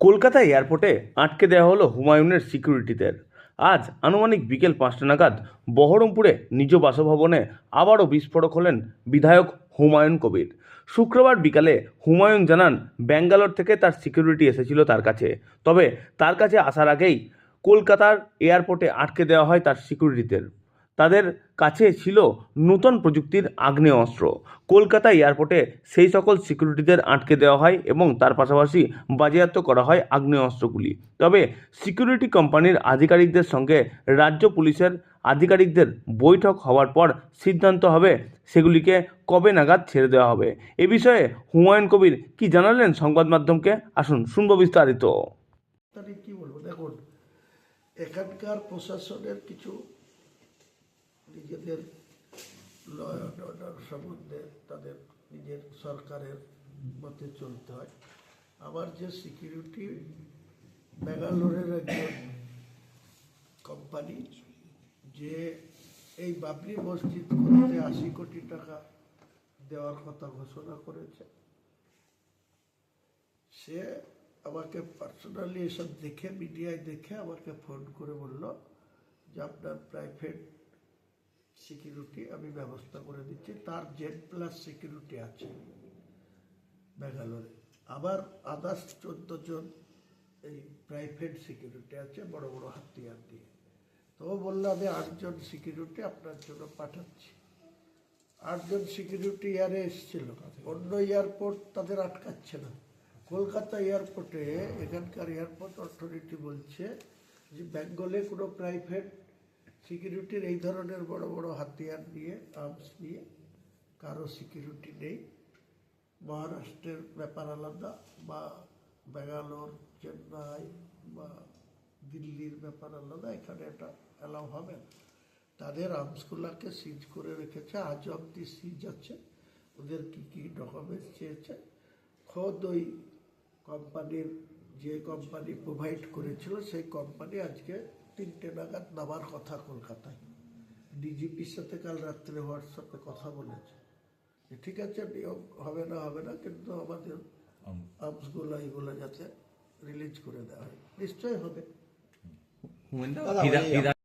কলকাতা এয়ারপোর্টে আটকে দেওয়া হলো হুমায়ুনের সিকিউরিটিদের। আজ আনুমানিক বিকেল পাঁচটা নাগাদ বহরমপুরে নিজ বাসভবনে আবারও বিস্ফোরক হলেন বিধায়ক হুমায়ুন কবির। শুক্রবার বিকালে হুমায়ুন জানান, ব্যাঙ্গালোর থেকে তার সিকিউরিটি এসেছিল তার কাছে। তবে তার কাছে আসার আগেই কলকাতার এয়ারপোর্টে আটকে দেওয়া হয় তার সিকিউরিটিদের। তাদের কাছে ছিল নূতন প্রযুক্তির আগ্নেয়াস্ত্র। কলকাতা এয়ারপোর্টে সেই সকল সিকিউরিটিদের আটকে দেওয়া হয় এবং তার পাশাপাশি বাজেয়াপ্ত করা হয় আগ্নেয়াস্ত্রগুলি। তবে সিকিউরিটি কোম্পানির আধিকারিকদের সঙ্গে রাজ্য পুলিশের আধিকারিকদের বৈঠক হওয়ার পর সিদ্ধান্ত হবে সেগুলিকে কবে নাগাদ ছেড়ে দেওয়া হবে। এ বিষয়ে হুমায়ুন কবির কি জানালেন সংবাদ মাধ্যমকে? আসুন, শুনব বিস্তারিত। কি বলব? দেখুন, এখানকার প্রশাসনের কিছু নিজেদের সম্বন্ধে তাদের নিজের সরকারের মতে চলতে হয়। আমার যে সিকিউরিটি ব্যাঙ্গালোরের একজন কোম্পানি যে এই বাবরি মসজিদ করতে আশি কোটি টাকা দেওয়ার কথা ঘোষণা করেছে। সে আমাকে পার্সোনালি এসব দেখে মিডিয়ায় দেখে আমাকে ফোন করে বলল যে, আপনার প্রাইভেট সিকিউরিটি আমি ব্যবস্থা করে দিচ্ছি। তার জেড প্লাস সিকিউরিটি আছে ব্যাঙ্গালোরে। আবার আদার্স চোদ্দ জন এই প্রাইভেট সিকিউরিটি আছে, বড় বড় হাতিয়ার দিয়ে। তো বলল আমি আটজন সিকিউরিটি আপনার জন্য পাঠাচ্ছি। আটজন সিকিউরিটি ইয়ারে এসেছিল। অন্য এয়ারপোর্ট তাদের আটকাচ্ছে না। কলকাতা এয়ারপোর্টে এখানকার এয়ারপোর্ট অথরিটি বলছে যে, বেঙ্গলে কোনো প্রাইভেট সিকিউরিটির এই ধরনের বড় বড় হাতিয়ার নিয়ে আর্মস নিয়ে কারও সিকিউরিটি নেই। মহারাষ্ট্রের ব্যাপার আলাদা বা ব্যাঙ্গালোর, চেন্নাই বা দিল্লির ব্যাপার আলাদা, এখানে এটা অ্যালাউ হবে না। তাদের আর্মসগুলোকে সিজ করে রেখেছে, আজ অব্দি সিজ আছে। ওদের কি কি ডকুমেন্টস চেয়েছে? খোদ ওই কোম্পানির যে কোম্পানি প্রোভাইড করেছিল, সেই কোম্পানি আজকে তিনটে নাগাদ নামার কথা কলকাতায়। ডিজিপির সাথে কাল রাত্রে হোয়াটসঅ্যাপে কথা বলেছে। ঠিক আছে নিয়োগ হবে না হবে না কিন্তু আমাদের আর্মসগুলো এগুলো যাতে রিলিজ করে দেওয়া হয়। নিশ্চয়ই হবে।